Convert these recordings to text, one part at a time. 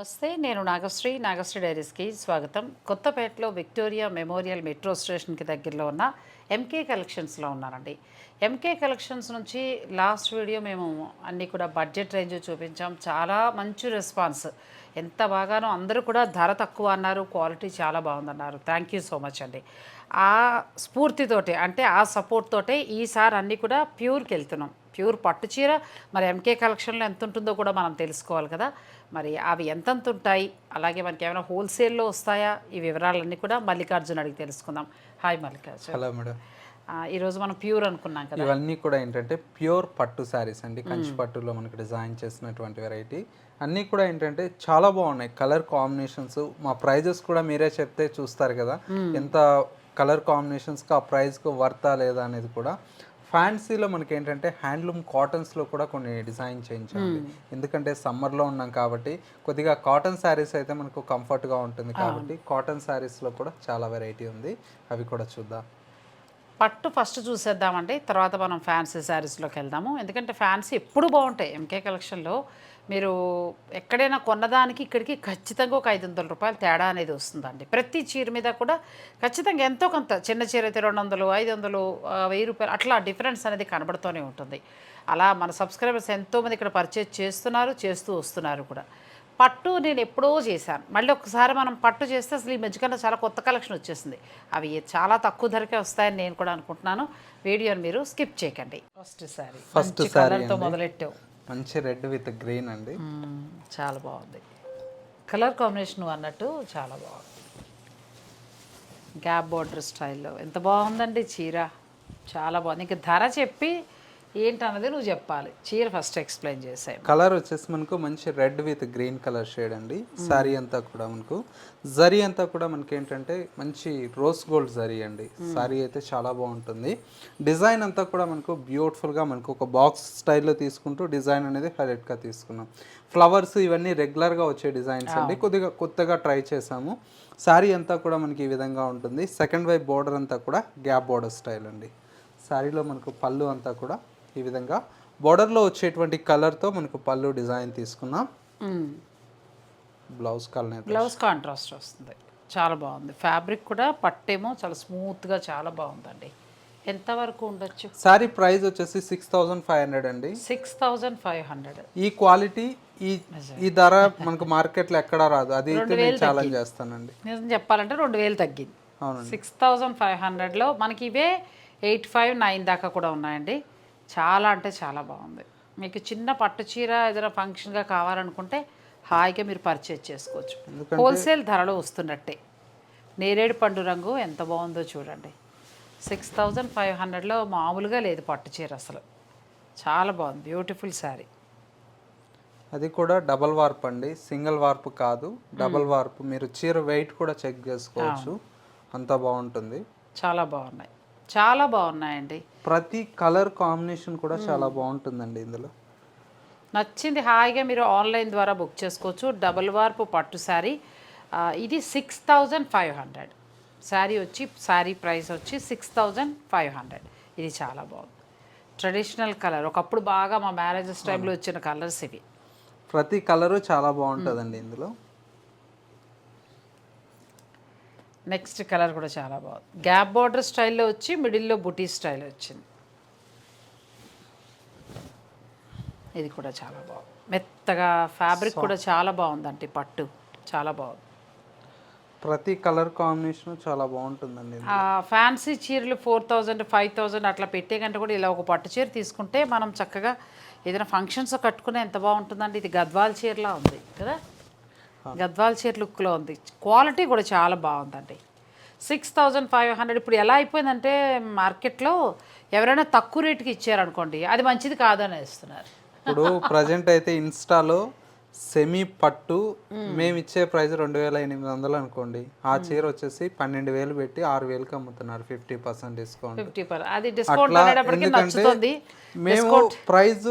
నమస్తే నేను నాగశ్రీ నాగశ్రీ డైరీస్కి స్వాగతం. కొత్తపేటలో విక్టోరియా మెమోరియల్ మెట్రో స్టేషన్కి దగ్గరలో ఉన్న ఎంకే కలెక్షన్స్లో ఉన్నానండి. ఎంకే కలెక్షన్స్ నుంచి లాస్ట్ వీడియో మేము అన్నీ కూడా బడ్జెట్ రేంజ్ చూపించాం. చాలా మంచి రెస్పాన్స్. ఎంత బాగానో అందరూ కూడా ధర తక్కువ అన్నారు. క్వాలిటీ చాలా బాగుందన్నారు. థ్యాంక్ యూ సో మచ్ అండి. ఆ స్ఫూర్తితోటే అంటే ఆ సపోర్ట్ తోటే ఈసారి అన్నీ కూడా ప్యూర్కి వెళ్తున్నాం. ప్యూర్ పట్టు చీర మరి ఎంకే కలెక్షన్లో ఎంత ఉంటుందో కూడా మనం తెలుసుకోవాలి కదా. మరి అవి ఎంతెంత ఉంటాయి అలాగే మనకి ఏమైనా హోల్సేల్లో వస్తాయా? ఈ వివరాలన్నీ కూడా మల్లికార్జున్ అడిగి తెలుసుకుందాం. హాయ్ మల్లికార్జున్. Hello madam. ఆ, ఈరోజు మనం ప్యూర్ అనుకున్నాం కదా. ఇవన్నీ కూడా ఏంటంటే ప్యూర్ పట్టు శారీస్ అండి. కంచి పట్టులో మనకి డిజైన్ చేసినటువంటి వెరైటీ. అన్నీ కూడా ఏంటంటే చాలా బాగున్నాయి. కలర్ కాంబినేషన్స్ మా ప్రైజెస్ కూడా మీరే చెప్తే చూస్తారు కదా. ఎంత కలర్ కాంబినేషన్స్కి ఆ ప్రైస్కి వర్తా లేదా అనేది కూడా. ఫ్యాన్సీలో మనకి ఏంటంటే హ్యాండ్లూమ్ కాటన్స్లో కూడా కొన్ని డిజైన్ చేయించాలి ఎందుకంటే సమ్మర్లో ఉన్నాం కాబట్టి కొద్దిగా కాటన్ శారీస్ అయితే మనకు కంఫర్ట్గా ఉంటుంది కాబట్టి కాటన్ శారీస్లో కూడా చాలా వెరైటీ ఉంది. అవి కూడా చూద్దాం. పట్టు ఫస్ట్ చూసేద్దామండి. తర్వాత మనం ఫ్యాన్సీ శారీస్లోకి వెళ్దాము. ఎందుకంటే ఫ్యాన్సీ ఎప్పుడు బాగుంటాయి ఎంకే కలెక్షన్లో మీరు ఎక్కడైనా కొన్నదానికి ఇక్కడికి ఖచ్చితంగా ఒక ఐదు వందల రూపాయలు తేడా అనేది వస్తుందండి. ప్రతి చీర మీద కూడా ఖచ్చితంగా ఎంతో కొంత చిన్న చీర అయితే రెండు వందలు ఐదు వందలు వెయ్యి రూపాయలు అట్లా డిఫరెన్స్ అనేది కనబడుతూనే ఉంటుంది. అలా మన సబ్స్క్రైబర్స్ ఎంతోమంది ఇక్కడ పర్చేజ్ చేస్తున్నారు చేస్తూ వస్తున్నారు కూడా. పట్టు నేను ఎప్పుడో చేశాను. మళ్ళీ ఒకసారి మనం పట్టు చేస్తే అసలు ఈ మధ్యకాలంలో చాలా కొత్త కలెక్షన్ వచ్చేసింది. అవి చాలా తక్కువ ధరకే వస్తాయని నేను కూడా అనుకుంటున్నాను. వీడియోని మీరు స్కిప్ చేయకండి. ఫస్ట్ సారీ. కలర్తో అండి. మొదలెట్టావు. మంచి రెడ్ విత్ గ్రీన్ అండి. చాలా బాగుంది. కలర్ కాంబినేషన్ అన్నట్టు చాలా బాగుంది. గ్యాప్ బార్డర్ స్టైల్లో. ఎంత బాగుందండి చీర. చాలా బాగుంది. ఇంకా ధర చెప్పి ఏంటన్నది నువ్వు చెప్పాలి. చీర ఫస్ట్ ఎక్స్ప్లెయిన్ చేసాయి. కలర్ వచ్చేసి మనకు మంచి red with green colour shade అండి. సారీ అంతా కూడా మనకు. జరీ అంతా కూడా మనకి ఏంటంటే మంచి రోజ్ గోల్డ్ జరీ అండి. సారీ అయితే చాలా బాగుంటుంది. డిజైన్ అంతా కూడా మనకు బ్యూటిఫుల్గా మనకు ఒక బాక్స్ స్టైల్లో తీసుకుంటూ డిజైన్ అనేది హైలైట్గా తీసుకున్నాం. ఫ్లవర్స్ ఇవన్నీ రెగ్యులర్గా వచ్చే డిజైన్స్ అండి. కొద్దిగా కొత్తగా ట్రై చేసాము. సారీ అంతా కూడా మనకి ఈ విధంగా ఉంటుంది. సెకండ్ వైపు బార్డర్ అంతా కూడా గ్యాప్ బార్డర్ స్టైల్ అండి. శారీలో మనకు పళ్ళు అంతా కూడా ఈ విధంగా బార్డర్లో వచ్చేటువంటి కలర్తో మనకు పళ్ళు డిజైన్ తీసుకున్నాం. బ్లౌజ్ కలర్ బ్లౌజ్ కాంట్రాస్ట్ వస్తుంది. చాలా బాగుంది. ఫ్యాబ్రిక్ కూడా పట్టేమో చాలా స్మూత్గా చాలా బాగుందండి. ఎంతవరకు ఉండొచ్చు? శారీ ప్రైస్ వచ్చేసి సిక్స్ థౌజండ్ ఫైవ్ హండ్రెడ్ అండి. Six thousand five hundred. ఈ క్వాలిటీ ఈ ఈ ధర మనకు మార్కెట్లో ఎక్కడా రాదు. అది నేను ఛాలెంజ్ చేస్తానండి. నిజం చెప్పాలంటే రెండు వేలు తగ్గింది. సిక్స్ థౌజండ్ ఫైవ్ హండ్రెడ్లో మనకి ఇవే ఎయిట్ ఫైవ్ నైన్ దాకా కూడా ఉన్నాయండి. చాలా అంటే చాలా బాగుంది. మీకు చిన్న పట్టు చీర ఏదైనా ఫంక్షన్గా కావాలనుకుంటే హాయిగా మీరు పర్చేజ్ చేసుకోవచ్చు. హోల్సేల్ ధరలో వస్తున్నట్టే. నేరేడు పండు రంగు ఎంత బాగుందో చూడండి. సిక్స్ థౌజండ్ ఫైవ్ హండ్రెడ్లో మామూలుగా లేదు పట్టు చీర అసలు. చాలా బాగుంది. బ్యూటిఫుల్ శారీ అది కూడా డబల్ వార్ప్ అండి. సింగిల్ వార్ప్ కాదు. డబల్ వార్ప్ మీరు చీర వెయిట్ కూడా చెక్ చేసుకోవచ్చు. అంత బాగుంటుంది. చాలా బాగున్నాయి. చాలా బాగున్నాయండి. ప్రతి కలర్ కాంబినేషన్ కూడా చాలా బాగుంటుందండి ఇందులో. నచ్చింది హాయిగా మీరు ఆన్లైన్ ద్వారా బుక్ చేసుకోవచ్చు. డబుల్ వార్పు పట్టు శారీ. ఇది six thousand five hundred. Sari వచ్చి శారీ ప్రైస్ వచ్చి సిక్స్ థౌజండ్ ఫైవ్ హండ్రెడ్. ఇది చాలా బాగుంది. Traditional colour. ఒకప్పుడు బాగా మా మ్యారేజెస్ టైంలో వచ్చిన కలర్స్ ఇవి. ప్రతి కలరు చాలా బాగుంటుందండి ఇందులో. నెక్స్ట్ కలర్ కూడా చాలా బాగుంది. గ్యాప్ బార్డర్ స్టైల్లో వచ్చి మిడిల్లో బుటీ స్టైల్ వచ్చింది. ఇది కూడా చాలా బాగుంది. మెత్తగా ఫ్యాబ్రిక్ కూడా చాలా బాగుందండి పట్టు. చాలా బాగుంది. ప్రతి కలర్ కాంబినేషన్ చాలా బాగుంటుందండి ఫ్యాన్సీ చీరలు ఫోర్ థౌజండ్ ఫైవ్ థౌజండ్ అట్లా పెట్టే కంటే కూడా ఇలా ఒక పట్టు చీర తీసుకుంటే మనం చక్కగా ఏదైనా ఫంక్షన్స్ కట్టుకునే ఎంత బాగుంటుందండి. ఇది గద్వాల్ చీరలా ఉంది కదా? గద్వాల్ చీర లుక్లో ఉంది. క్వాలిటీ కూడా చాలా బాగుందండి. సిక్స్ థౌజండ్ ఫైవ్ హండ్రెడ్ ఇప్పుడు ఎలా అయిపోయిందంటే మార్కెట్లో ఎవరైనా తక్కువ రేటుకి ఇచ్చారనుకోండి అది మంచిది కాదని ఇస్తున్నారు ఇప్పుడు ప్రజెంట్ అయితే ఇన్స్టాలో సెమీ పట్టు మేము. ఇచ్చే ప్రైస్ రెండు వేల ఎనిమిది వందలు అనుకోండి. ఆ చీర వచ్చేసి పన్నెండు వేలు పెట్టి ఆరు వేలకి అమ్ముతున్నారు. Fifty percent discount. Fifty per అది డిస్కౌంట్ అట్లా ఎందుకంటే మేము ప్రైస్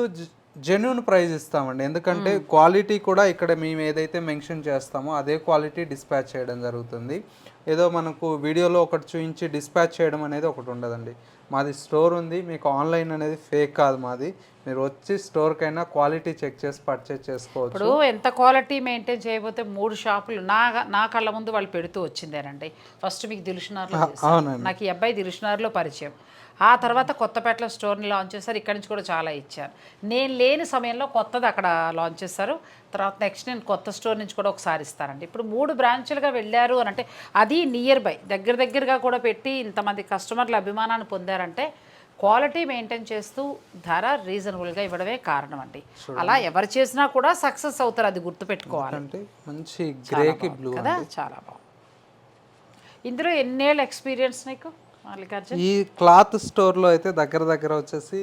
జెన్యున్ ప్రైస్ ఇస్తామండి. ఎందుకంటే క్వాలిటీ కూడా ఇక్కడ మేము ఏదైతే మెన్షన్ చేస్తామో అదే క్వాలిటీ డిస్పాచ్ చేయడం జరుగుతుంది. ఏదో మనకు వీడియోలో ఒకటి చూపించి డిస్పాచ్ చేయడం అనేది ఒకటి ఉండదండి. మాది స్టోర్ ఉంది. మీకు ఆన్లైన్ అనేది ఫేక్ కాదు మాది. మీరు వచ్చి స్టోర్కైనా క్వాలిటీ చెక్ చేసి పర్చేస్ చేసుకోవచ్చు. ఇప్పుడు ఎంత క్వాలిటీ మెయింటైన్ చేయకపోతే మూడు షాపులు నా నా కళ్ళ ముందు వాళ్ళు పెడుతూ వచ్చిందేనండి. ఫస్ట్ మీకు దిలుషునార్లో. అవునండి. నాకు ఈ అబ్బాయి దిలుషునార్లో పరిచయం. ఆ తర్వాత కొత్తపేటలో స్టోర్ని లాంచ్ చేశారు. ఇక్కడి నుంచి కూడా చాలా ఇచ్చారు. నేను లేని సమయంలో కొత్తది అక్కడ లాంచ్ చేశారు. తర్వాత నెక్స్ట్ నేను కొత్త స్టోర్ నుంచి కూడా ఒకసారి ఇస్తానండి. ఇప్పుడు మూడు బ్రాంచులుగా వెళ్ళారు అని అంటే అది నియర్ బై. దగ్గర దగ్గరగా కూడా పెట్టి ఇంతమంది కస్టమర్ల అభిమానాన్ని పొందారంటే క్వాలిటీ మెయింటైన్ చేస్తూ ధర రీజనబుల్గా ఇవ్వడమే కారణం అండి అలా ఎవరు చేసినా కూడా సక్సెస్ అవుతారు. అది గుర్తుపెట్టుకోవాలి. అంటే మంచి గ్రేకి బ్లూ కదా? చాలా బాగుంది. ఇందులో ఎన్నేళ్ళ ఎక్స్పీరియన్స్ నీకు? ఈ క్లాత్ స్టోర్లో అయితే దగ్గర దగ్గర వచ్చేసి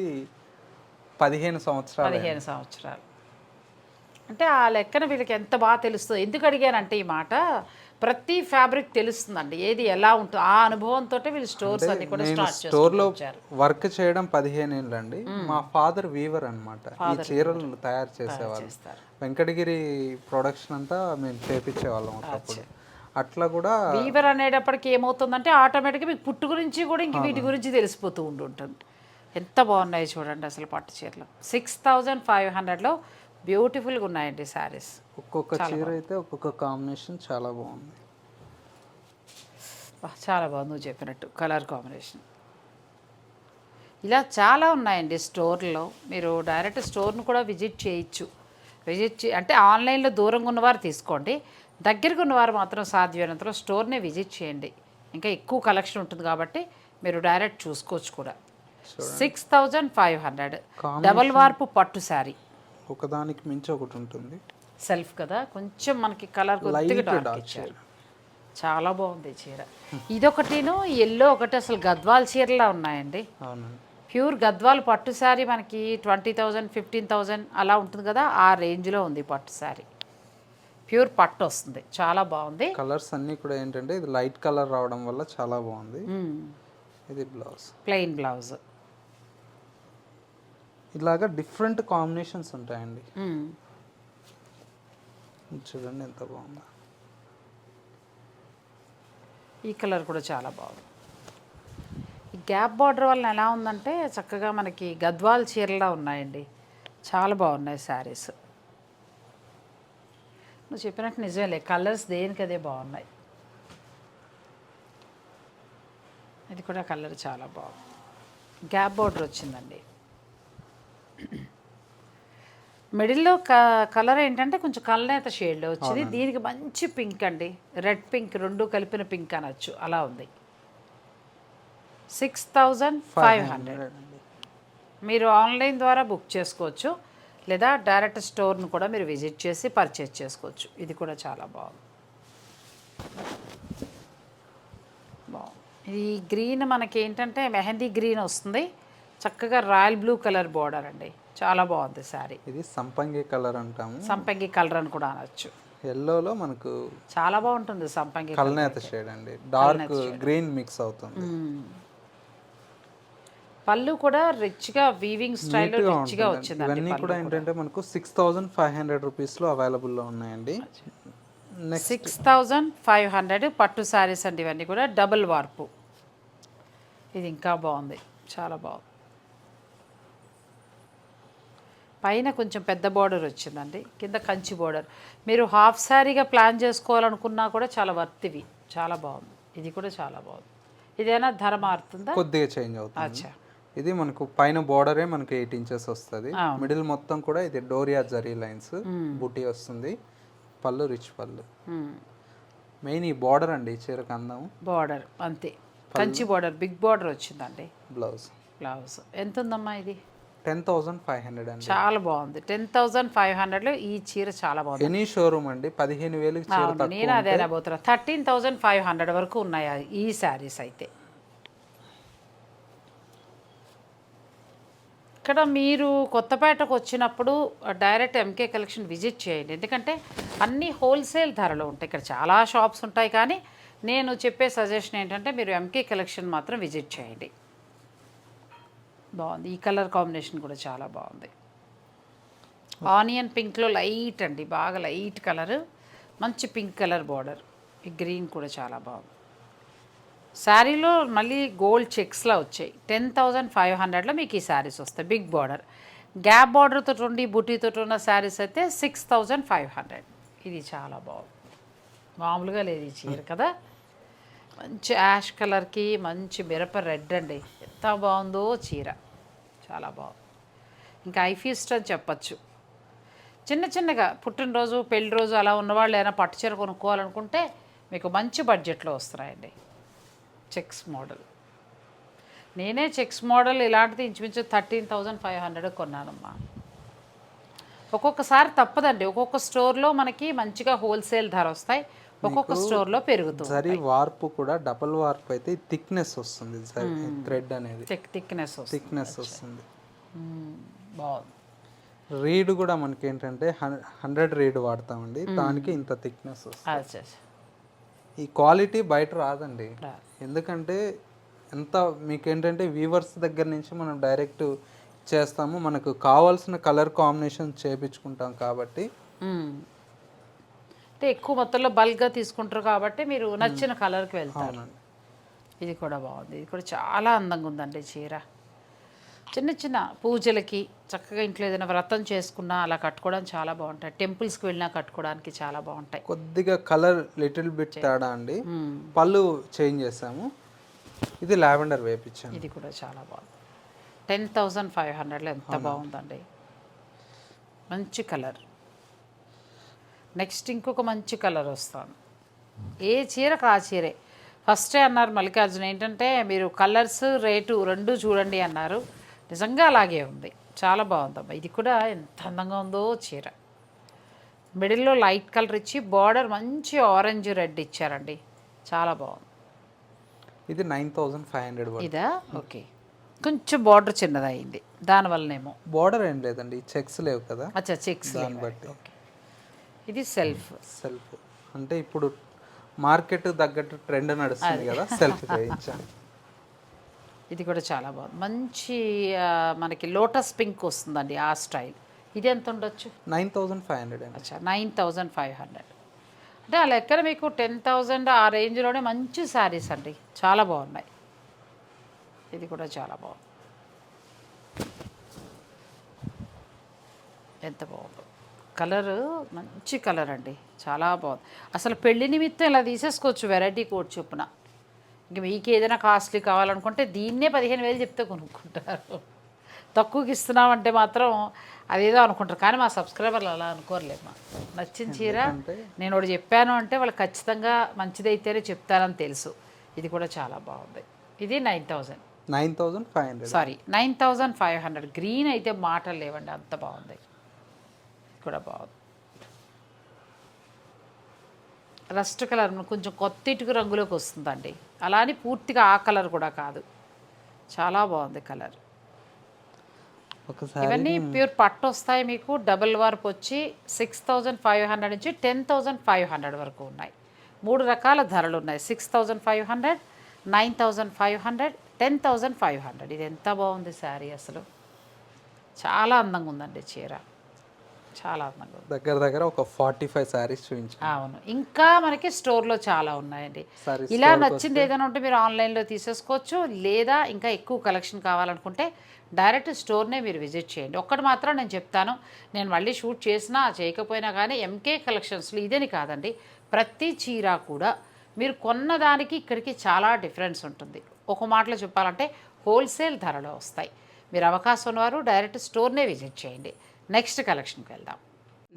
పదిహేను సంవత్సరాలు పదిహేను సంవత్సరాలు. అంటే ఆ లెక్కన వీళ్ళకి ఎంత బాగా తెలుస్తుంది? ఎందుకు అడిగానంటే ఈ మాట ప్రతి ఫ్యాబ్రిక్ తెలుస్తుందండి. ఏది ఎలా ఉంటుంది ఆ అనుభవంతో వీళ్ళు స్టోర్స్ అన్ని కూడా స్టార్ట్ స్టోర్లో వర్క్ చేయడం పదిహేను ఏళ్ళు అండి మా ఫాదర్ వీవర్ అన్నమాట. ఈ చీరలు తయారు చేసేవాళ్ళు. వెంకటగిరి ప్రొడక్షన్ అంతా మేము చేపించేవాళ్ళం ఒకప్పుడు. అట్లా కూడా వీవర్ అనేటప్పటికి ఏమవుతుందంటే ఆటోమేటిక్గా మీకు పుట్టు గురించి కూడా ఇంక వీటి గురించి తెలిసిపోతూ ఉంటుంటుంది ఎంత బాగున్నాయి చూడండి అసలు పట్టు చీరలు. సిక్స్ థౌజండ్ ఫైవ్ హండ్రెడ్లో బ్యూటిఫుల్గా ఉన్నాయండి శారీస్ ఒక్కొక్క చీర అయితే ఒక్కొక్క కాంబినేషన్ చాలా బాగుంది. చాలా బాగుంది నువ్వు చెప్పినట్టు కలర్ కాంబినేషన్ ఇలా చాలా ఉన్నాయండి స్టోర్లో మీరు డైరెక్ట్ స్టోర్ను కూడా విజిట్ చేయొచ్చు. విజిట్ చే అంటే ఆన్లైన్లో దూరంగా ఉన్నవారు తీసుకోండి. దగ్గరకు ఉన్నవారు మాత్రం సాధ్యమైనంతలో స్టోర్నే విజిట్ చేయండి. ఇంకా ఎక్కువ కలెక్షన్ ఉంటుంది కాబట్టి మీరు డైరెక్ట్ చూసుకోవచ్చు కూడా. Six thousand five hundred. Double warp పట్టు శారీ. ఒకదానికి మించి ఒకటి ఉంటుంది. సెల్ఫ్ కదా? కొంచెం మనకి కలర్ కొద్దిగా ఇచ్చారు. చాలా బాగుంది చీర. ఇదొకటిను ఎల్లో ఒకటి అసలు గద్వాల్ చీరలా ఉన్నాయండి. ప్యూర్ గద్వాల్ పట్టు శారీ మనకి ట్వంటీ థౌజండ్ ఫిఫ్టీన్ థౌజండ్ అలా ఉంటుంది కదా? ఆ రేంజ్లో ఉంది పట్టు శారీ. ప్యూర్ పట్టు వస్తుంది. చాలా బాగుంది. కలర్స్ అన్నీ కూడా ఏంటంటే ఇది లైట్ కలర్ రావడం వల్ల చాలా బాగుంది. ఇది బ్లౌజ్. Plain blouse. ఇలాగా డిఫరెంట్ కాంబినేషన్స్ ఉంటాయండి. చూడండి ఎంత బాగుందో. ఈ కలర్ కూడా చాలా బాగుంది. ఈ గ్యాప్ బార్డర్ వల్ల ఎలా ఉందంటే చక్కగా మనకి గద్వాల్ చీరలా ఉన్నాయండి. చాలా బాగున్నాయి శారీస్. నువ్వు చెప్పినట్టు నిజమేలే కలర్స్ దేనికి అదే బాగున్నాయి. ఇది కూడా కలర్ చాలా బాగుంది. గ్యాప్ బార్డర్ వచ్చిందండి. మిడిల్లో క కలర్ ఏంటంటే కొంచెం కలనేత షేడ్లో వచ్చింది. దీనికి మంచి పింక్ అండి. రెడ్ పింక్ రెండు కలిపిన పింక్ అనొచ్చు. అలా ఉంది. సిక్స్ థౌజండ్ ఫైవ్ హండ్రెడ్ మీరు ఆన్లైన్ ద్వారా బుక్ చేసుకోవచ్చు. లేదా డైరెక్ట్ స్టోర్ను కూడా మీరు విజిట్ చేసి పర్చేజ్ చేసుకోవచ్చు. ఇది కూడా చాలా బాగుంది. బాగుంది. ఈ గ్రీన్ మనకి ఏంటంటే మెహందీ గ్రీన్ వస్తుంది. చక్కగా రాయల్ బ్లూ కలర్ బార్డర్ అండి. చాలా బాగుంది శారీ. ఇది సంపంగి కలర్ అంటాము. సంపంగి కలర్ అని కూడా అనొచ్చు. ఎల్లోలో మనకు చాలా బాగుంటుంది సంపంగి. కలనేత షేడ్ అండి. డార్క్ గ్రీన్ మిక్స్ అవుతుంది. పళ్ళు కూడా రిచ్గా వీవింగ్ స్టైల్లో రిచ్గా ఉంటుంది. వచ్చిందండి ఇవన్నీ కూడా ఏంటంటే మనకు సిక్స్ థౌజండ్ ఫైవ్ హండ్రెడ్ రూపీస్లో అవైలబుల్లో ఉన్నాయండి. సిక్స్ థౌజండ్ ఫైవ్ హండ్రెడ్ పట్టు శారీస్ అండి ఇవన్నీ కూడా. డబుల్ వార్పు ఇది ఇంకా బాగుంది. చాలా బాగుంది. పైన కొంచెం పెద్ద బార్డర్ వచ్చిందండి. కింద కంచి బార్డర్ మీరు హాఫ్ శారీగా ప్లాన్ చేసుకోవాలనుకున్నా కూడా చాలా వర్త్ ఇవి. చాలా బాగుంది. ఇది కూడా చాలా బాగుంది. ఇదేనా ధర మారుతుందా? కొద్దిగా చేంజ్ అవుతుంది. అచ్చా. ఇది మనకు పైన బోర్డరే మనకి ఎయిట్ ఇంచెస్ వస్తుంది. మిడిల్ మొత్తం కూడా ఇది డోరియా జరీ లైన్స్ బుటీ వస్తుంది. పళ్ళు రిచ్ పళ్ళు. మెయిన్ ఈ బార్డర్ అండి ఈ చీరకు అందం. బార్డర్ అంతే. కంచి బార్డర్ బిగ్ బార్డర్ వచ్చిందండి. బ్లౌజ్ బ్లౌజ్ ఎంత ఉందమ్మా ఇది? టెన్ థౌజండ్ ఫైవ్ హండ్రెడ్ అండి. చాలా బాగుంది. టెన్ థౌజండ్ ఫైవ్ హండ్రెడ్లో ఈ చీర చాలా బాగుంది. ఎనీ షోరూమ్ అండి. పదిహేను అవును, నేను అదే అనబోతున్నా. థర్టీన్ థౌజండ్ ఫైవ్ హండ్రెడ్ వరకు ఉన్నాయి ఈ శారీస్ అయితే. ఇక్కడ మీరు కొత్తపేటకు వచ్చినప్పుడు డైరెక్ట్ ఎంకే కలెక్షన్ విజిట్ చేయండి. ఎందుకంటే అన్నీ హోల్సేల్ ధరలు ఉంటాయి. ఇక్కడ చాలా షాప్స్ ఉంటాయి కానీ నేను చెప్పే సజెషన్ ఏంటంటే మీరు ఎంకే కలెక్షన్ మాత్రం విజిట్ చేయండి. బాగుంది. ఈ కలర్ కాంబినేషన్ కూడా చాలా బాగుంది. ఆనియన్ పింక్లో లైట్ అండి. బాగా లైట్ కలర్. మంచి పింక్ కలర్ బార్డర్. ఈ గ్రీన్ కూడా చాలా బాగుంది. శారీలో మళ్ళీ గోల్డ్ చెక్స్లా వచ్చాయి. టెన్ థౌజండ్ ఫైవ్ హండ్రెడ్లో మీకు ఈ శారీస్ వస్తాయి. Big border. గ్యాప్ బార్డర్తో ఉండి బుటీతో ఉన్న శారీస్ అయితే సిక్స్ థౌజండ్ ఫైవ్ హండ్రెడ్. ఇది చాలా బాగుంది. మామూలుగా లేదు ఈ చీర కదా? మంచి యాష్ కలర్కి మంచి మిరప రెడ్ అండి. ఎంత బాగుందో చీర. చాలా బాగుంది. ఇంకా ఐఫీస్ట్ అని చెప్పచ్చు. చిన్న చిన్నగా పుట్టినరోజు పెళ్ళి రోజు అలా ఉన్నవాళ్ళు ఏమైనా పట్టు చీర కొనుక్కోవాలనుకుంటే మీకు మంచి బడ్జెట్లో వస్తున్నాయండి. Checks model. నేనే చెక్స్ మోడల్ ఇలాంటిది ఇంచుమించు థర్టీన్ థౌజండ్ ఫైవ్ హండ్రెడ్ కొన్నానమ్మా. ఒక్కొక్కసారి తప్పదండి. ఒక్కొక్క స్టోర్లో మనకి మంచిగా హోల్సేల్ ధర వస్తాయి. ఒక్కొక్క స్టోర్లో పెరుగుతుంది జరీ వార్పు కూడా డబల్ వార్పు అయితే థిక్నెస్ వస్తుంది థ్రెడ్ అనేది. థిక్ థిక్నెస్ థిక్నెస్ వస్తుంది. బాగుంది రీడ్ కూడా మనకి ఏంటంటే హండ్రెడ్ రీడ్ వాడతామండి. దానికి ఇంత థిక్నెస్ వస్తుంది. ఈ క్వాలిటీ బయట రాదండి. రాదు. ఎందుకంటే ఎంత మీకు ఏంటంటే వీవర్స్ దగ్గర నుంచి మనం డైరెక్ట్ చేస్తాము మనకు కావాల్సిన కలర్ కాంబినేషన్ చేపించుకుంటాం కాబట్టి. అంటే ఎక్కువ మొత్తంలో బల్క్గా తీసుకుంటారు కాబట్టి మీరు నచ్చిన కలర్కి వెళ్తారు. ఇది కూడా బాగుంది. ఇది కూడా చాలా అందంగా ఉందండి చీర. చిన్న చిన్న పూజలకి చక్కగా ఇంట్లో ఏదైనా వ్రతం చేసుకున్నా అలా కట్టుకోవడం చాలా బాగుంటాయి. టెంపుల్స్కి వెళ్ళినా కట్టుకోవడానికి చాలా బాగుంటాయి. కొద్దిగా కలర్ లిటిల్ బిట్ తేడా అండి. పళ్ళు చేంజ్ చేసాము. ఇది లావెండర్ వేపించాను ఇది కూడా చాలా బాగుంది. టెన్ థౌజండ్ ఫైవ్ హండ్రెడ్లో ఎంత బాగుందండి. మంచి కలర్. నెక్స్ట్ ఇంకొక మంచి కలర్ వస్తుంది ఏ చీరకు ఆ చీరే? ఫస్టే అన్నారు మల్లికార్జున. ఏంటంటే మీరు కలర్స్ రేటు రెండు చూడండి అన్నారు. నిజంగా అలాగే ఉంది. చాలా బాగుందమ్మా. ఇది కూడా ఎంత అందంగా ఉందో చీర. మిడిల్లో లైట్ కలర్ ఇచ్చి బార్డర్ మంచి ఆరెంజ్ రెడ్ ఇచ్చారండి. చాలా బాగుంది. ఇది నైన్ థౌజండ్ ఫైవ్ హండ్రెడ్ ఇదా? ఓకే. కొంచెం బార్డర్ చిన్నదయింది. దానివల్లనేమో. బార్డర్ ఏం లేదండి. చెక్స్ లేవు కదా? అచ్చా చెక్స్ దాన్ని బట్టి. ఇది సెల్ఫ్. సెల్ఫ్. అంటే ఇప్పుడు మార్కెట్ తగ్గట్టు ట్రెండ్ నడుస్తుంది కదా? సెల్ఫ్ చేయించాను ఇది కూడా చాలా బాగుంది. మంచి మనకి లోటస్ పింక్ వస్తుందండి ఆ స్టైల్. ఇది ఎంత ఉండొచ్చు? నైన్ థౌజండ్ ఫైవ్ హండ్రెడ్ అండి. అచ్చా నైన్ థౌజండ్ ఫైవ్ హండ్రెడ్. అంటే ఆ లెక్కన మీకు టెన్ థౌజండ్ ఆ రేంజ్లోనే మంచి శారీస్ అండి. చాలా బాగున్నాయి. ఇది కూడా చాలా బాగుంది. ఎంత బాగుందో. కలర్ మంచి కలర్ అండి. చాలా బాగుంది. అసలు పెళ్ళి నిమిత్తం ఇలా తీసేసుకోవచ్చు వెరైటీ కోట్ చొప్పున. ఇంక మీకు ఏదైనా కాస్ట్లీ కావాలనుకుంటే దీన్నే పదిహేను వేలు చెప్తే కొనుక్కుంటారు. తక్కువకి ఇస్తున్నామంటే మాత్రం అదేదో అనుకుంటారు. కానీ మా సబ్స్క్రైబర్లు అలా అనుకోరలేమ్మా నచ్చిన చీర నేను ఒకటి చెప్పాను అంటే వాళ్ళు ఖచ్చితంగా మంచిదైతేనే చెప్తారని తెలుసు. ఇది కూడా చాలా బాగుంది. ఇది nine thousand. Nine thousand five hundred. Sorry nine thousand five hundred. Green అయితే మాటలు లేవండి అంత బాగుంది. ఇది కూడా బాగుంది. రస్ట్ కలర్ కొంచెం కొత్త ఇటుక రంగులోకి వస్తుందండి. అలా అని పూర్తిగా ఆ కలర్ కూడా కాదు. చాలా బాగుంది కలర్. ఇవన్నీ ప్యూర్ పట్టు వస్తాయి మీకు. డబుల్ వార్ప్ వచ్చి సిక్స్ థౌజండ్ ఫైవ్ హండ్రెడ్ నుంచి టెన్ థౌజండ్ ఫైవ్ హండ్రెడ్ వరకు ఉన్నాయి. మూడు రకాల ధరలు ఉన్నాయి. Six thousand five hundred nine thousand five hundred ten thousand five hundred ఇది ఎంత బాగుంది శారీ అసలు. చాలా అందంగా ఉందండి చీర. చాలా అందంగా దగ్గర దగ్గర ఒక ఫార్టీ ఫైవ్ శారీస్ చూపించాను అవును. ఇంకా మనకి స్టోర్లో చాలా ఉన్నాయండి. ఇలా నచ్చింది ఏదైనా ఉంటే మీరు ఆన్లైన్లో తీసేసుకోవచ్చు లేదా ఇంకా ఎక్కువ కలెక్షన్ కావాలనుకుంటే డైరెక్ట్ స్టోర్నే మీరు విజిట్ చేయండి. ఒక్కటి మాత్రం నేను చెప్తాను నేను మళ్ళీ షూట్ చేసినా చేయకపోయినా కానీ ఎంకే కలెక్షన్స్లో ఇదని కాదండి. ప్రతి చీర కూడా మీరు కొన్న దానికి ఇక్కడికి చాలా డిఫరెన్స్ ఉంటుంది. ఒక మాటలో చెప్పాలంటే హోల్సేల్ ధరలో వస్తాయి. మీరు అవకాశం ఉన్నవారు డైరెక్ట్ స్టోర్నే విజిట్ చేయండి. నెక్స్ట్ కలెక్షన్కి వెళ్దాం.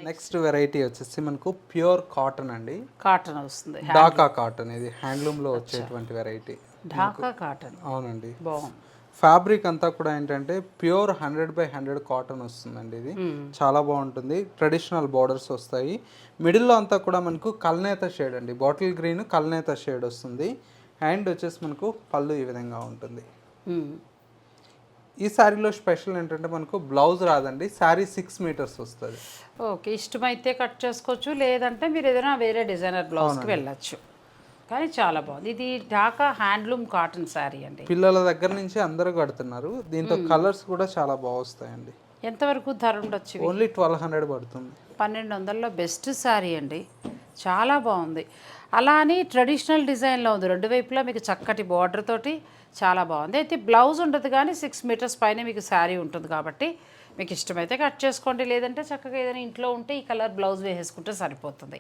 నెక్స్ట్ వెరైటీ వచ్చేసి మనకు ప్యూర్ కాటన్ అండి. కాటన్ వస్తుంది. డాకా కాటన్ ఇది. హ్యాండ్లూమ్లో వచ్చేటువంటి వెరైటీ. ఢాకా కాటన్. అవునండి. బాగుంది. ఫ్యాబ్రిక్ అంతా కూడా ఏంటంటే pure hundred by hundred cotton వస్తుందండి ఇది. చాలా బాగుంటుంది. ట్రెడిషనల్ బార్డర్స్ వస్తాయి. మిడిల్లో అంతా కూడా మనకు కల్నేత షేడ్ అండి. బాటిల్ గ్రీన్ కల్నేత షేడ్ వస్తుంది. హ్యాండ్ వచ్చేసి మనకు పళ్ళు ఈ విధంగా ఉంటుంది. ఈ శారీలో స్పెషల్ ఏంటంటే మనకు బ్లౌజ్ రాదండి శారీ సిక్స్ మీటర్స్ వస్తుంది. ఓకే ఇష్టమైతే కట్ చేసుకోవచ్చు లేదంటే మీరు ఏదైనా వేరే డిజైనర్ బ్లౌజ్కి వెళ్ళచ్చు. కానీ చాలా బాగుంది. ఇది ఢాకా హ్యాండ్లూమ్ కాటన్ శారీ అండి. పిల్లల దగ్గర నుంచి అందరూ కడుతున్నారు. దీంతో కలర్స్ కూడా చాలా బాగా వస్తాయండి. ఎంతవరకు ధర ఉండొచ్చు? ఓన్లీ ట్వెల్వ్ హండ్రెడ్ పడుతుంది. పన్నెండు వందల్లో బెస్ట్ శారీ అండి. చాలా బాగుంది. అలా అని ట్రెడిషనల్ డిజైన్లో ఉంది. రెండు వైపులా మీకు చక్కటి బార్డర్ తోటి చాలా బాగుంది. అయితే బ్లౌజ్ ఉండదు కానీ సిక్స్ మీటర్స్ పైన మీకు శారీ ఉంటుంది కాబట్టి మీకు ఇష్టమైతే కట్ చేసుకోండి. లేదంటే చక్కగా ఏదైనా ఇంట్లో ఉంటే ఈ కలర్ బ్లౌజ్ వేసేసుకుంటే సరిపోతుంది.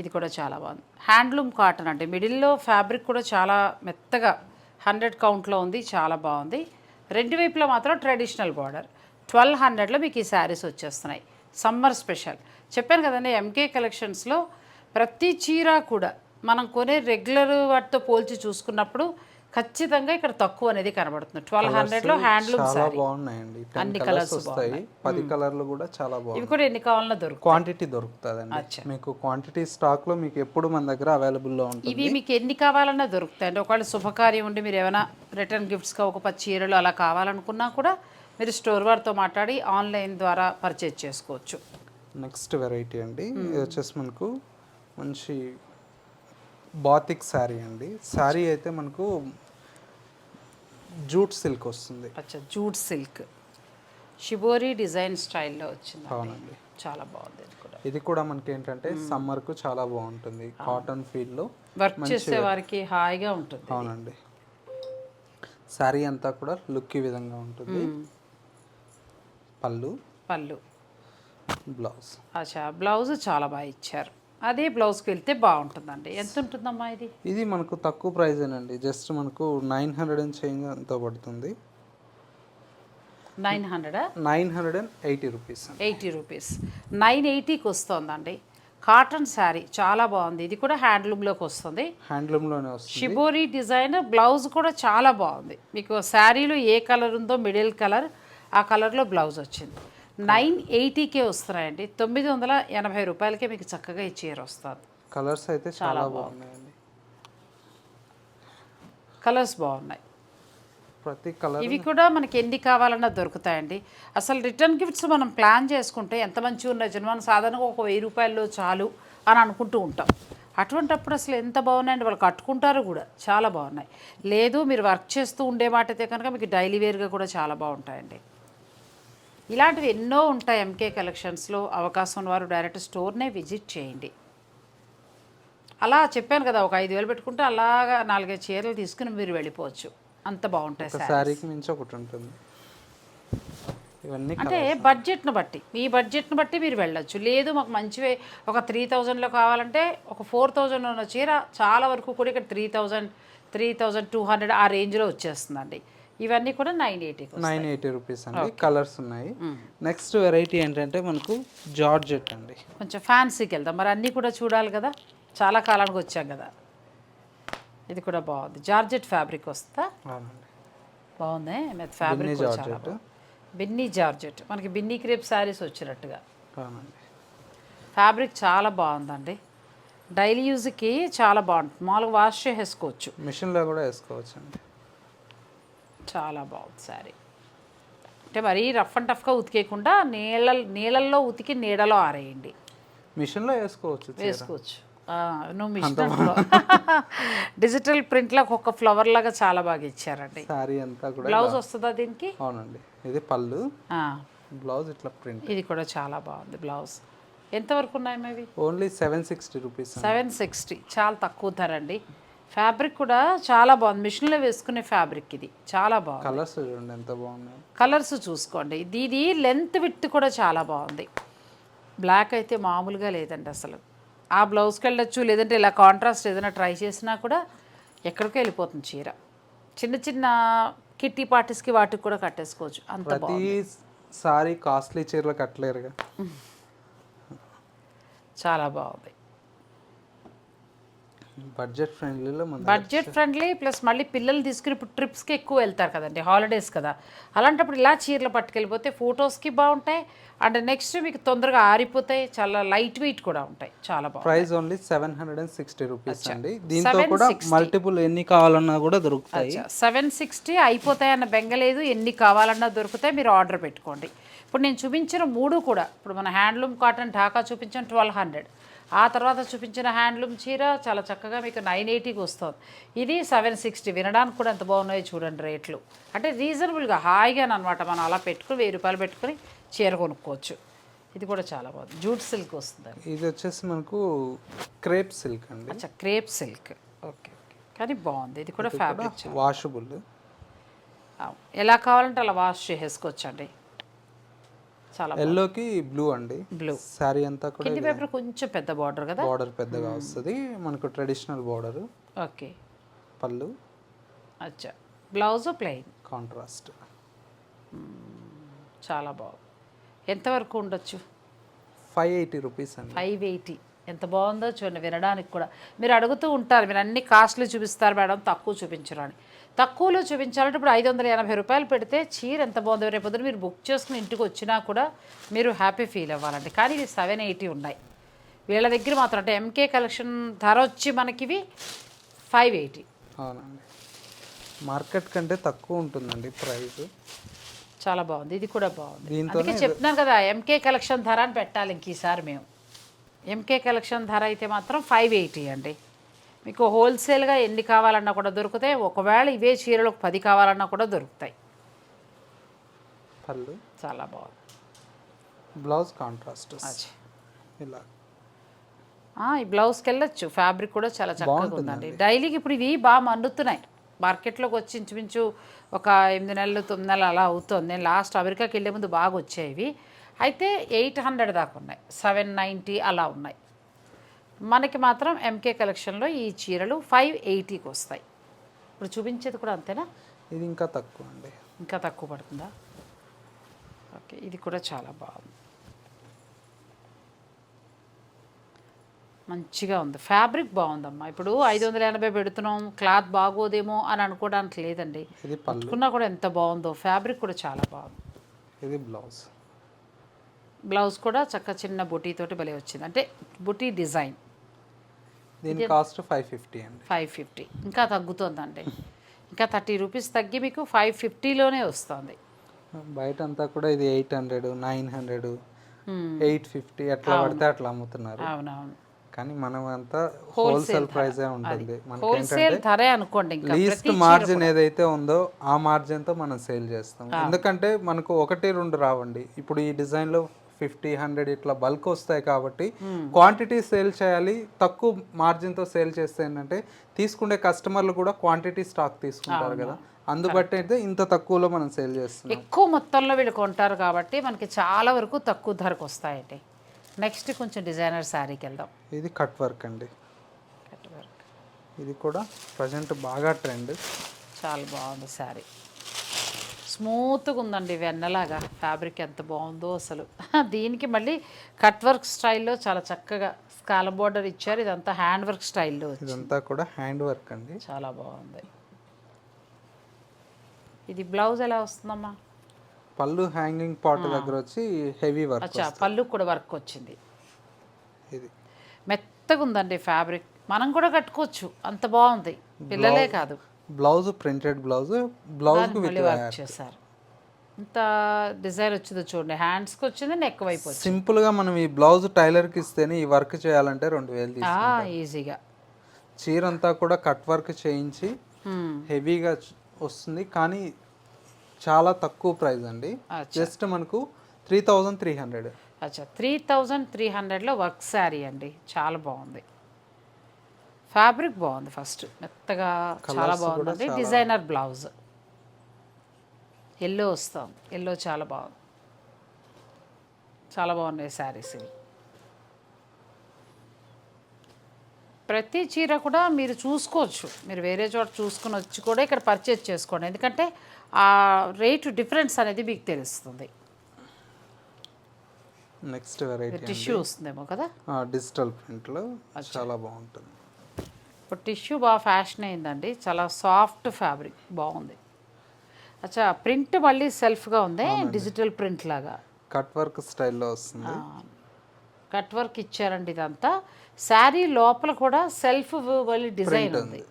ఇది కూడా చాలా బాగుంది. హ్యాండ్లూమ్ కాటన్ అంటే మిడిల్లో ఫ్యాబ్రిక్ కూడా చాలా మెత్తగా హండ్రెడ్ కౌంట్లో ఉంది. చాలా బాగుంది. రెండు వైపులో మాత్రం ట్రెడిషనల్ బార్డర్. ట్వెల్వ్ హండ్రెడ్లో మీకు ఈ శారీస్ వచ్చేస్తున్నాయి. Summer special. చెప్పాను కదండి ఎంకే కలెక్షన్స్లో ప్రతి చీర కూడా మనం కొనే రెగ్యులర్ వాటితో పోల్చి చూసుకున్నప్పుడు ఖచ్చితంగా ఇక్కడ తక్కువ అనేది కనబడుతుంది. ట్వెల్వ్ హండ్రెడ్లో హ్యాండ్లూమ్ చాలా బాగున్నాయండి. అన్ని కలర్స్ వస్తాయి. పది కలర్లు కూడా చాలా బాగుంది ఇవి కూడా ఎన్ని కావాలన్నా దొరుకుతాయి. క్వాంటిటీ దొరుకుతుందండి. మీకు క్వాంటిటీ స్టాక్లో మీకు ఎప్పుడు మన దగ్గర అవైలబుల్లో ఉంటుంది. ఇవి మీకు ఎన్ని కావాలన్నా దొరుకుతాయి. అంటే ఒకవేళ శుభకార్యం ఉండి మీరు ఏమైనా రిటర్న్ గిఫ్ట్స్గా ఒక పది చీరలు అలా కావాలనుకున్నా కూడా మీరు స్టోర్ వారితో మాట్లాడి ఆన్లైన్ ద్వారా పర్చేజ్ చేసుకోవచ్చు. నెక్స్ట్ వెరైటీ అండి. ఇది వచ్చేసి మనకు మంచి బాతిక్ శారీ అండి. శారీ అయితే మనకు జూట్ సిల్క్ వస్తుంది. అచ్చా జూట్ సిల్క్. షిబోరి డిజైన్ స్టైల్లో వచ్చింది అవునండి. చాలా బాగుంది ఇది కూడా. ఇది కూడా మనకి ఏంటంటే సమ్మర్కు చాలా బాగుంటుంది. కాటన్ ఫీల్లో వర్క్ చేసే వారికి హాయిగా ఉంటుంది. అవునండి. శారీ అంతా కూడా లుక్ ఈ విధంగా ఉంటుంది. పళ్ళు. పళ్ళు. బ్లౌజ్. అచ్చా బ్లౌజ్ చాలా బాగా ఇచ్చారు. అదే బ్లౌజ్కి వెళ్తే బాగుంటుందండి. ఎంత ఉంటుందమ్మా ఇది? ఇది మనకు తక్కువ ప్రైస్ అండి జస్ట్ మనకు నైన్ హండ్రెడ్ అండ్ చేంజ్ అంతా పడుతుంది. Nine హండ్రెడా? Nine hundred and eighty rupees eighty rupees. Nine ఎయిటీకి వస్తుందండి. కాటన్ శారీ చాలా బాగుంది. ఇది కూడా హ్యాండ్లూమ్లోకి వస్తుంది. హ్యాండ్లూమ్లోనే వస్తుంది. షిబోరి డిజైన్ బ్లౌజ్ కూడా చాలా బాగుంది. మీకు శారీలో ఏ కలర్ ఉందో మిడిల్ కలర్ ఆ కలర్లో బ్లౌజ్ వచ్చింది. నైన్ ఎయిటీకే వస్తున్నాయండి. తొమ్మిది వందల ఎనభై రూపాయలకే మీకు చక్కగా ఈ చీర వస్తుంది. కలర్స్ అయితే చాలా బాగున్నాయండి. కలర్స్ బాగున్నాయి. ప్రతి కలర్ ఇవి కూడా మనకి ఎన్ని కావాలన్నా దొరుకుతాయండి. అసలు రిటర్న్ గిఫ్ట్స్ మనం ప్లాన్ చేసుకుంటే ఎంత మంచిగా ఉన్నాయి. మనం సాధారణంగా ఒక వెయ్యి రూపాయల్లో చాలు అని అనుకుంటూ ఉంటాం. అటువంటప్పుడు అసలు ఎంత బాగున్నాయండి. వాళ్ళు కట్టుకుంటారు కూడా. చాలా బాగున్నాయి. లేదు మీరు వర్క్ చేస్తూ ఉండే మాట అయితే కనుక మీకు డైలీ వేర్గా కూడా చాలా బాగుంటాయండి. ఇలాంటివి ఎన్నో ఉంటాయి ఎంకే కలెక్షన్స్లో అవకాశం ఉన్నవారు డైరెక్ట్ స్టోర్నే విజిట్ చేయండి. అలా చెప్పాను కదా ఒక ఐదు వేలు పెట్టుకుంటే అలాగా నాలుగైదు చీరలు తీసుకుని మీరు వెళ్ళిపోవచ్చు. అంత బాగుంటాయి ఒక sarees. శారీకి మించి ఒకటి ఉంటుంది. ఇవన్నీ అంటే బడ్జెట్ను బట్టి మీ బడ్జెట్ను బట్టి మీరు వెళ్ళొచ్చు. లేదు మాకు మంచివే ఒక త్రీ థౌజండ్లో కావాలంటే ఒక ఫోర్ థౌజండ్ ఉన్న చీర చాలా వరకు కూడా ఇక్కడ three thousand three thousand two hundred ఆ రేంజ్లో వచ్చేస్తుందండి. ఇవన్నీ కూడా నైన్ ఎయిటీకి నైన్ ఎయిటీ రూపీస్ అండి. కలర్స్ ఉన్నాయి. నెక్స్ట్ వెరైటీ ఏంటంటే మనకు జార్జెట్ అండి. కొంచెం ఫ్యాన్సీకి వెళ్దాం. మరి అన్నీ కూడా చూడాలి కదా? చాలా కాలానికి వచ్చాం కదా? ఇది కూడా బాగుంది. జార్జెట్ ఫ్యాబ్రిక్ వస్తా? బాగుంది? మెత్ ఫ్యాబ్రిక్ జార్జెట్. బిన్నీ జార్జెట్ మనకి బిన్నీ క్రేప్ శారీస్ వచ్చినట్టుగా. ఫ్యాబ్రిక్ చాలా బాగుందండి. డైలీ యూజ్కి చాలా బాగుంటుంది. మామూలుగా వాష్ చేసేసుకోవచ్చు. మిషన్లో కూడా వేసుకోవచ్చు అండి చాలా బాగుంది శారీ. అంటే మరీ రఫ్ అండ్ టఫ్గా ఉతికేయకుండా నీళ్ళ నీళ్ళల్లో ఉతికి నీడలో ఆరేయండి. మిషన్లో వేసుకోవచ్చు. వేసుకోవచ్చు. నువ్వు మిషన్ డిజిటల్ ప్రింట్లో ఒక్కొక్క ఫ్లవర్ లాగా చాలా బాగా ఇచ్చారండి. శారీ అంతా కూడా బ్లౌజ్ వస్తుందా దీనికి? అవునండి. ఇది పళ్ళు. బ్లౌజ్ ఇట్లా ప్రింట్. ఇది కూడా చాలా బాగుంది బ్లౌజ్. ఎంతవరకు ఉన్నాయి మేవి only seven sixty rupees seven sixty. చాలా తక్కువ ధర అండి. ఫ్యాబ్రిక్ కూడా చాలా బాగుంది. మిషన్లో వేసుకునే ఫ్యాబ్రిక్ ఇది. చాలా బాగుంది. కలర్స్ చూడండి ఎంత బాగున్నాయి. కలర్స్ చూసుకోండి. ఇది ఇది లెంత్ విత్ కూడా చాలా బాగుంది. బ్లాక్ అయితే మామూలుగా లేదండి అసలు. ఆ బ్లౌజ్కి వెళ్ళొచ్చు లేదంటే ఇలా కాంట్రాస్ట్ ఏదైనా ట్రై చేసినా కూడా ఎక్కడికో వెళ్ళిపోతుంది చీర. చిన్న చిన్న కిట్టి పార్టీస్కి వాటికి కూడా కట్టేసుకోవచ్చు. అంత సారీ కాస్ట్లీ చీరలు కట్టలేరుగా. చాలా బాగుంది. బడ్జెట్ ఫ్రెండ్లీలో బడ్జెట్ ఫ్రెండ్లీ ప్లస్ మళ్ళీ పిల్లలు తీసుకుని ఇప్పుడు ట్రిప్స్కి ఎక్కువ వెళ్తారు కదండి హాలిడేస్ కదా. అలాంటప్పుడు ఇలా చీరలు పట్టుకెళ్ళిపోతే ఫొటోస్కి బాగుంటాయి అండ్ నెక్స్ట్ మీకు తొందరగా ఆరిపోతాయి చాలా లైట్ వెయిట్ కూడా ఉంటాయి చాలా బాగుంది price only seven hundred and sixty rupees అండి. దీంతో కూడా మల్టిపుల్ ఎన్ని కావాలన్నా కూడా దొరుకుతాయి. సెవెన్ సిక్స్టీ అయిపోతాయి అన్న బెంగలేదు ఎన్ని కావాలన్నా దొరుకుతాయి మీరు ఆర్డర్ పెట్టుకోండి. ఇప్పుడు నేను చూపించిన మూడు కూడా ఇప్పుడు మన హ్యాండ్లూమ్ కాటన్ ఢాకా చూపించాను ట్వెల్వ్ హండ్రెడ్. ఆ తర్వాత చూపించిన హ్యాండ్లూమ్ చీర చాలా చక్కగా మీకు నైన్ ఎయిటీకి వస్తుంది. ఇది సెవెన్ సిక్స్టీ. వినడానికి కూడా ఎంత బాగున్నాయో చూడండి రేట్లు. అంటే రీజనబుల్గా హాయిగా అనమాట మనం అలా పెట్టుకుని వెయ్యి రూపాయలు పెట్టుకుని చీర కొనుక్కోవచ్చు. ఇది కూడా చాలా బాగుంది. జూట్ సిల్క్ వస్తుంది ఇది వచ్చేసి మనకు క్రేప్ సిల్క్ అండి. అచ్చా క్రేప్ సిల్క్. Okay okay. కానీ బాగుంది. ఇది కూడా ఫ్యాబ్రిక్ వాషబుల్ ఎలా కావాలంటే అలా వాష్ చేసేసుకోవచ్చండి. చాలా ఎల్లోకి బ్లూ అండి. బ్లూ శారీ అంతా కూడా కింది పేపర్ కొంచెం పెద్ద బార్డర్ కదా? బార్డర్ పెద్దగా వస్తుంది. మనకు ట్రెడిషనల్ బార్డర్ ఓకే పళ్ళు. అచ్చా. బ్లౌజ్ ప్లెయిన్ కాంట్రాస్ట్ చాలా బాగుంది ఎంతవరకు ఉండొచ్చు? ఫైవ్ ఎయిటీ రూపీస్ అండి. ఫైవ్ ఎయిటీ ఎంత బాగుందో చూడండి వినడానికి కూడా. మీరు అడుగుతూ ఉంటారు మీరు అన్ని కాస్ట్లీ చూపిస్తారు మేడం తక్కువ చూపించరు అని. తక్కువలో చూపించాలంటే ఇప్పుడు ఐదు వందల ఎనభై రూపాయలు పెడితే చీర ఎంత బాగుందో రేపు పొద్దున మీరు బుక్ చేసుకుని ఇంటికి వచ్చినా కూడా మీరు హ్యాపీ ఫీల్ అవ్వాలండి. కానీ ఇవి సెవెన్ ఎయిటీ ఉన్నాయి. వీళ్ళ దగ్గర మాత్రం అంటే ఎంకే కలెక్షన్ ధర వచ్చి మనకి ఇవి ఫైవ్ ఎయిటీ. అవునండి. మార్కెట్ కంటే తక్కువ ఉంటుందండి ప్రైస్. చాలా బాగుంది. ఇది కూడా బాగుంది. అందుకే చెప్తున్నాను కదా ఎంకే కలెక్షన్ ధర అని పెట్టాలి ఇంక ఈసారి మేము. ఎంకే కలెక్షన్ ధర అయితే మాత్రం ఫైవ్ ఎయిటీ అండి. మీకు హోల్సేల్గా ఎన్ని కావాలన్నా కూడా దొరుకుతాయి. ఒకవేళ ఇవే చీరలు ఒక పది కావాలన్నా కూడా దొరుకుతాయి. పళ్ళు. చాలా బాగుంది. Blouse contrast. ఇలా. ఈ బ్లౌజ్కి వెళ్ళొచ్చు. ఫ్యాబ్రిక్ కూడా చాలా చక్కగా ఉందండి. డైలీకి ఇప్పుడు ఇవి బాగా మన్నుతున్నాయి. మార్కెట్లోకి వచ్చి ఇంచుమించు ఒక ఎనిమిది నెలలు తొమ్మిది నెలలు అలా అవుతుంది. నేను లాస్ట్ అమెరికాకి వెళ్ళే ముందు బాగా వచ్చాయి ఇవి. అయితే ఎయిట్ హండ్రెడ్ దాకా ఉన్నాయి. సెవెన్ నైంటీ అలా ఉన్నాయి. మనకి మాత్రం ఎంకే కలెక్షన్లో ఈ చీరలు ఫైవ్ ఎయిటీకి వస్తాయి ఇప్పుడు చూపించేది కూడా అంతేనా? ఇది ఇంకా తక్కువ అండి. ఇంకా తక్కువ పడుతుందా? ఓకే ఇది కూడా చాలా బాగుంది. మంచిగా ఉంది. ఫ్యాబ్రిక్ బాగుందమ్మా. ఇప్పుడు ఐదు వందల ఎనభై పెడుతున్నాం క్లాత్ బాగోదేమో అని అనుకోవడానికి లేదండి. పట్టుకున్నా కూడా ఎంత బాగుందో ఫ్యాబ్రిక్ కూడా చాలా బాగుంది. ఇది బ్లౌజ్ బ్లౌజ్ కూడా చక్క చిన్న బుటీ తోటి భలే వచ్చింది. అంటే బుటీ డిజైన్. దీని కాస్ట్ ఫైవ్ ఫిఫ్టీ అండి. Five fifty. ఇంకా తగ్గుతుందండి. ఇంకా థర్టీ రూపీస్ తగ్గి మీకు ఫైవ్ ఫిఫ్టీలోనే వస్తుంది. బయట అంతా కూడా ఇది eight hundred nine hundred. Eight fifty ఎట్లా పడితే అట్లా అమ్ముతున్నారు. అవునవును. కానీ మనం అంతా హోల్సేల్ ప్రైజే ఉంటుంది. హోల్సేల్ ధరే అనుకోండి లీస్ట్ మార్జిన్ ఏదైతే ఉందో ఆ మార్జిన్తో మనం సేల్ చేస్తాం. ఎందుకంటే మనకు ఒకటి రెండు రావండి. ఇప్పుడు ఈ డిజైన్లో ఫిఫ్టీ హండ్రెడ్ ఇట్లా బల్క్ వస్తాయి కాబట్టి క్వాంటిటీ సేల్ చేయాలి. తక్కువ మార్జిన్తో సేల్ చేస్తే ఏంటంటే తీసుకునే కస్టమర్లు కూడా క్వాంటిటీ స్టాక్ తీసుకుంటారు కదా. అందుబట్టి అయితే ఇంత తక్కువలో మనం సేల్ చేస్తున్నాం. ఎక్కువ మొత్తంలో వీళ్ళు కొంటారు కాబట్టి మనకి చాలా వరకు తక్కువ ధరకు వస్తాయండి. నెక్స్ట్ కొంచెం డిజైనర్ శారీకి వెళ్దాం ఇది కట్ వర్క్ అండి. కట్ వర్క్ ఇది కూడా ప్రజెంట్ బాగా ట్రెండ్ చాలా బాగుంది శారీ స్మూత్గా ఉందండి వెన్నలాగా. ఫ్యాబ్రిక్ ఎంత బాగుందో అసలు. దీనికి మళ్ళీ కట్ వర్క్ స్టైల్లో చాలా చక్కగా స్కాల బోర్డర్ ఇచ్చారు. ఇదంతా హ్యాండ్ వర్క్ స్టైల్లో ఇదంతా కూడా హ్యాండ్ వర్క్ అండి. చాలా బాగుంది. ఇది బ్లౌజ్ ఎలా వస్తుందమ్మా? పళ్ళు హ్యాంగింగ్ పాట్ దగ్గర వచ్చి హెవీ వర్క్ అచ్చా పళ్ళు కూడా వర్క్ వచ్చింది. ఇది. మెత్తగా ఉందండి ఫ్యాబ్రిక్. మనం కూడా కట్టుకోవచ్చు. అంత బాగుంది. పిల్లలే కాదు. బ్లౌజ్ ప్రింటెడ్ బ్లౌజ్ బ్లౌజ్ చేశారు. ఇంత డిజైన్ వచ్చిందో చూడండి. హ్యాండ్స్కి వచ్చింది నెక్ వైపు వచ్చింది. సింపుల్గా మనం ఈ బ్లౌజ్ టైలర్కి ఇస్తేనే ఈ వర్క్ చేయాలంటే రెండు వేలు ఈజీగా. చీర అంతా కూడా కట్ వర్క్ చేయించి. హెవీగా వస్తుంది కానీ చాలా తక్కువ ప్రైస్ అండి. జస్ట్ మనకు త్రీ థౌజండ్ త్రీ హండ్రెడ్. అచ్చా. త్రీ థౌజండ్ త్రీ హండ్రెడ్లో వర్క్ శారీ అండి. చాలా బాగుంది. ఫ్యాబ్రిక్ బాగుంది ఫస్ట్. మెత్తగా చాలా బాగుందండి డిజైనర్ బ్లౌజ్. ఎల్లో వస్తాం ఎల్లో చాలా బాగుంది. చాలా బాగున్నాయి శారీస్ ఇవి. ప్రతి చీర కూడా మీరు చూసుకోవచ్చు. మీరు వేరే చోట చూసుకుని వచ్చి కూడా ఇక్కడ పర్చేజ్ చేసుకోండి. ఎందుకంటే ఆ రేటు డిఫరెన్స్ అనేది మీకు తెలుస్తుంది. నెక్స్ట్ వెరైటీ టిష్యూ వస్తుందేమో కదా? డిజిటల్ ప్రింట్లో చాలా బాగుంటుంది. ఇప్పుడు టిష్యూ బాగా ఫ్యాషన్ అయిందండి. చాలా సాఫ్ట్ ఫ్యాబ్రిక్. బాగుంది. అచ్చా ప్రింట్ మళ్ళీ సెల్ఫ్గా ఉంది. డిజిటల్ ప్రింట్ లాగా. కట్ వర్క్ స్టైల్లో వస్తుంది. కట్ వర్క్ ఇచ్చారండి ఇదంతా. శారీ లోపల కూడా సెల్ఫ్ మళ్ళీ డిజైన్ ఉంది.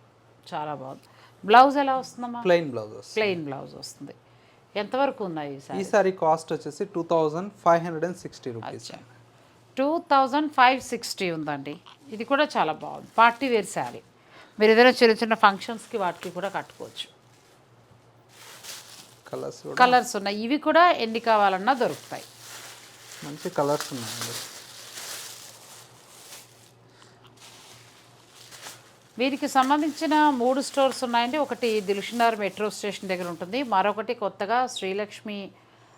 చాలా బాగుంది. బ్లౌజ్ ఎలా వస్తుందమ్మా? ప్లెయిన్ బ్లౌజ్ ప్లెయిన్ బ్లౌజ్ వస్తుంది. ఎంతవరకు ఉన్నాయి ఈ సారీ కాస్ట్ వచ్చేసి two thousand five hundred and sixty rupees. Two thousand five sixty ఉందండి. ఇది కూడా చాలా బాగుంది. Party wear sari. మీరు ఏదైనా చిన్న చిన్న ఫంక్షన్స్కి వాటికి కూడా కట్టుకోవచ్చు. కలర్స్ కలర్స్ ఉన్నాయి. ఇవి కూడా ఎన్ని కావాలన్నా దొరుకుతాయి. మంచి కలర్స్ ఉన్నాయండి. వీరికి సంబంధించిన మూడు స్టోర్స్ ఉన్నాయండి. ఒకటి దిల్షునార్ మెట్రో స్టేషన్ దగ్గర ఉంటుంది. మరొకటి కొత్తగా శ్రీలక్ష్మి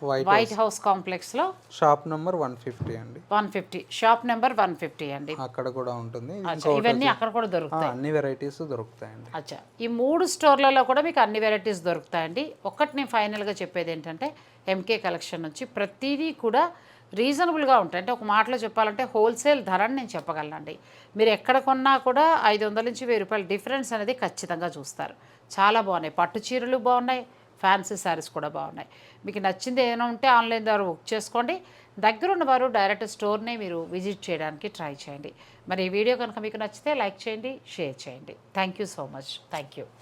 వైట్ హౌస్ కాంప్లెక్స్లో షాప్ నెంబర్ వన్ ఫిఫ్టీ అండి. One fifty shop number one fifty అండి. అక్కడ కూడా ఉంటుంది. ఇవన్నీ అక్కడ కూడా దొరుకుతాయి. అన్ని వెరైటీస్ దొరుకుతాయండి. అచ్చా ఈ మూడు స్టోర్లలో కూడా మీకు అన్ని వెరైటీస్ దొరుకుతాయండి. ఒక్కటి నేను ఫైనల్గా చెప్పేది ఏంటంటే ఎంకే కలెక్షన్ నుంచి ప్రతిదీ కూడా రీజనబుల్గా ఉంటాయి. అంటే ఒక మాటలో చెప్పాలంటే హోల్సేల్ ధరని నేను చెప్పగలనండి. మీరు ఎక్కడ కొన్నా కూడా ఐదు వందల నుంచి వెయ్యి రూపాయల డిఫరెన్స్ అనేది ఖచ్చితంగా చూస్తారు. చాలా బాగున్నాయి. పట్టు చీరలు బాగున్నాయి. ఫ్యాన్సీ శారీస్ కూడా బాగున్నాయి. మీకు నచ్చింది ఏమైనా ఉంటే ఆన్లైన్ ద్వారా బుక్ చేసుకోండి. దగ్గరున్న వారు డైరెక్ట్ స్టోర్నే మీరు విజిట్ చేయడానికి ట్రై చేయండి. మరి ఈ వీడియో కనుక మీకు నచ్చితే లైక్ చేయండి షేర్ చేయండి. Thank you so much. Thank you.